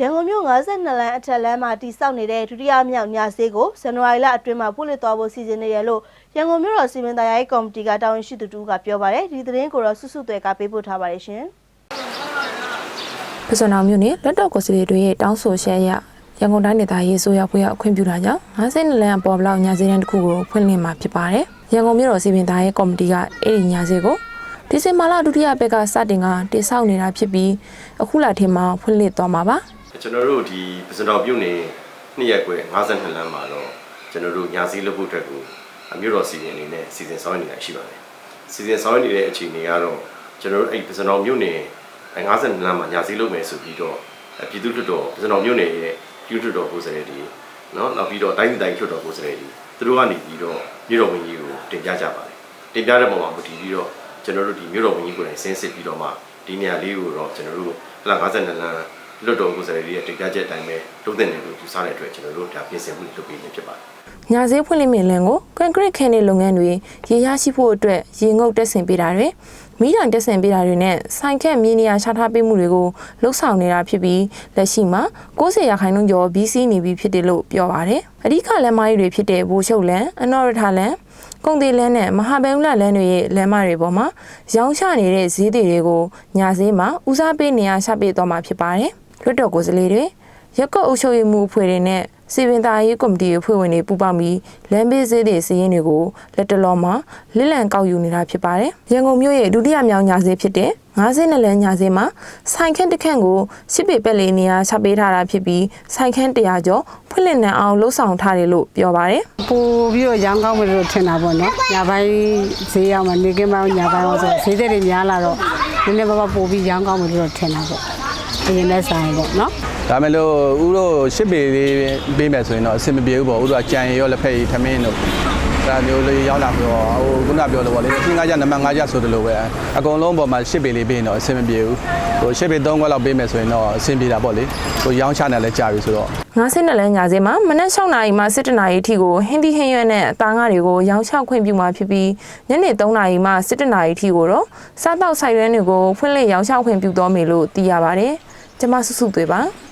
ရန်ကုန်မြို့52လမ်းအထက်လမ်းမှာတည်ဆောက်နေတဲ့ဒုတိယမြောက်ညာဈေးကိုဇန်နဝါရီလအတွင်းမှာဖွင့်လှစ်သွားဖို့စီစဉ်နေရလို့ရန်ကုန်မြို့တော်စီမံသားရေးကော်မတီကတာဝန်ရှိသူတူကပြောပါတယ်ဒီသတင်းကိုတော့စုစုသွဲကပေးပို့ထားပါတယ်ရှင်ပစနောင်မြို့နယ်လက်တော့ကိုစလေးတွေရဲ့တောင်းဆိုချက်အရရန်ကုန်တိုင်းဒေသရေးဆိုရဖွဲ့ရအခွင့်ပြုတာကြောင့်52လမ်းအပေါ်ဘလောက်ညာစည်းတန်းတစ်ခုကိုဖွင့်လှစ်မှာဖြစ်ပါတယ်။ရန်ကုန်မြို့တော်စီပင်သားရေးကော်မတီကအဲ့ဒီညာစည်းကိုဒီဇင်ဘာလဒုတိယပတ်ကစတင်ကတိစောက်နေတာဖြစ်ပြီးအခုလာထင်မှာဖွင့်လှစ်သွားမှာပါ ကျွန်တော်တို့ဒီပစံတော်ပြုတ်နေနှစ်ရက်ကွယ်52လမ်းမှာတော့ကျွန်တော်တို့ညာစည်းလုပ်ဖို့အတွက်ကိုအမျိုးတော်စီစဉ်အနေနဲ့စီစဉ်ဆောင်ရွက်နေတာရှိပါတယ်စီစဉ်ဆောင်ရွက်နေတဲ့အခြေအနေကတော့ကျွန်တော်တို့အဲ့ပစံတော်မြို့နယ်52လမ်းမှာညာစည်းလုပ်မယ်ဆိုပြီးတော့ပြည်သူ့လွှတ်တော်ပစံတော်မြို့နယ်ရဲ့ပြည်သူ့လွှတ်တော်ကိုယ်စားလှယ်တွေနော်နောက်ပြီးတော့တိုင်းဒေသကြီးလွှတ်တော်ကိုယ်စားလှယ်တွေသူတို့ကနေပြီးတော့မြို့တော်ဝန်ကြီးကိုတင်ပြကြပါတယ်တင်ပြတဲ့ပုံမှာမူတည်ပြီးတော့ကျွန်တော်တို့ဒီမြို့တော်ဝန်ကြီးကိုယ်တိုင်ဆင်းစစ်ပြီးတော့မှဒီနေရာလေးကိုတော့ကျွန်တော်တို့လ52လမ်း လွတ်တော်ကိုယ်စားလှယ်တွေရဲ့တင်ပြချက်အတိုင်းပဲလုပ်တဲ့နေလို့ယူဆတဲ့အတွက်ကျွန်တော်တို့ဒါပြင်ဆင်မှုတွေလုပ်ပေးနေဖြစ်ပါတယ်။ညာစည်းဖွင့်လှစ်မြင်လန်းကိုကွန်ကရစ်ခင်းတဲ့လုပ်ငန်းတွေရေရရှိဖို့အတွက်ရေငုပ်တက်ဆင်ပေးတာတွေမိတိုင်တက်ဆင်ပေးတာတွေနဲ့ဆိုင်ခက်မြေနေရာချထားပေးမှုတွေကိုလှုပ်ဆောင်နေတာဖြစ်ပြီးလက်ရှိမှာ90ရာခိုင်နှုန်းကျော် BC နေပြီဖြစ်တယ်လို့ပြောပါတယ်။အဓိကလမ်းမကြီးတွေဖြစ်တဲ့ဘိုးချုပ်လန်အနော်ရထာလန်ကုန်သေးလန်းနဲ့မဟာဘဲဥလလန်းတွေရဲ့လမ်းမတွေပေါ်မှာရောင်းချနေတဲ့ဈေးတွေတွေကိုညာဈေးမှာဦးစားပေးနေရာချပေးသွားမှာဖြစ်ပါတယ်။ လွတ်တော်ကိုယ်စားလှယ်တွေရက်ကွက်အုပ်ချုပ်ရေးမှုအဖွဲ့တွေနဲ့စီပင်သားရေးကော်မတီအဖွဲ့ဝင်တွေပူးပေါင်းပြီးလမ်းဘေးဈေးတွေစီးရင်တွေကိုလက်တလောမှာလစ်လံကောက်ယူနေတာဖြစ်ပါတယ်။ရန်ကုန်မြို့ရဲ့ဒုတိယမြောက်ညာဈေးဖြစ်တဲ့90နဲ့လမ်းညာဈေးမှာဆိုင်ခန့်တစ်ခန့်ကိုရှစ်ပေပက်လေးနေရာချပေးထားတာဖြစ်ပြီးဆိုင်ခန့်100ကျော်ဖွင့်လှစ်နေအောင်လှုပ်ဆောင်ထားတယ်လို့ပြောပါတယ်။ပို့ပြီးတော့ရောင်းကောင်းမယ်လို့ထင်တာပေါ့နော်ညာပိုင်းဈေးရောက်မှနေကင်းပိုင်းညာပိုင်းအောင်ဆိုဈေးသက်တွေများလာတော့နည်းနည်းပါးပါးပို့ပြီးရောင်းကောင်းမယ်လို့ထင်တာပေါ့ အရင်လက်ဆိုင်ပေါ့နော်ဒါမဲ့လို့ဦးတို့ရှစ်ပေလေးပေးမယ်ဆိုရင်တော့အဆင်မပြေဘူးပေါ့ဦးတို့ကကြံရရောလက်ဖက်ရည်ထမင်းတို့ဒါမျိုးလေးရောက်လာပြီးတော့ဟိုခုနပြောလို့ပေါ့လေသင်္ကားကြနံပါတ်5ကျဆိုတယ်လို့ပဲအကုန်လုံးပေါ်မှာရှစ်ပေလေးပေးရင်တော့အဆင်မပြေဘူးဟိုရှစ်ပေ3ခွက်လောက်ပေးမယ်ဆိုရင်တော့အဆင်ပြေတာပေါ့လေဟိုရောင်းချနေလဲကြာပြီဆိုတော့90နဲ့လမ်းညာစေးမှာမနက်6နာရီမှ7နာရီအထိကိုဟင်းသီးဟင်းရွက်နဲ့အသားငါးတွေကိုရောင်းချခွင့်ပြုမှာဖြစ်ပြီးညနေ3နာရီမှ7နာရီအထိကိုတော့စားတောက်ဆိုင်ရွက်တွေကိုဖွင့်လှစ်ရောင်းချခွင့်ပြုတော်မယ်လို့သိရပါတယ်။ ကျွန်မစုစုသွေးပါ။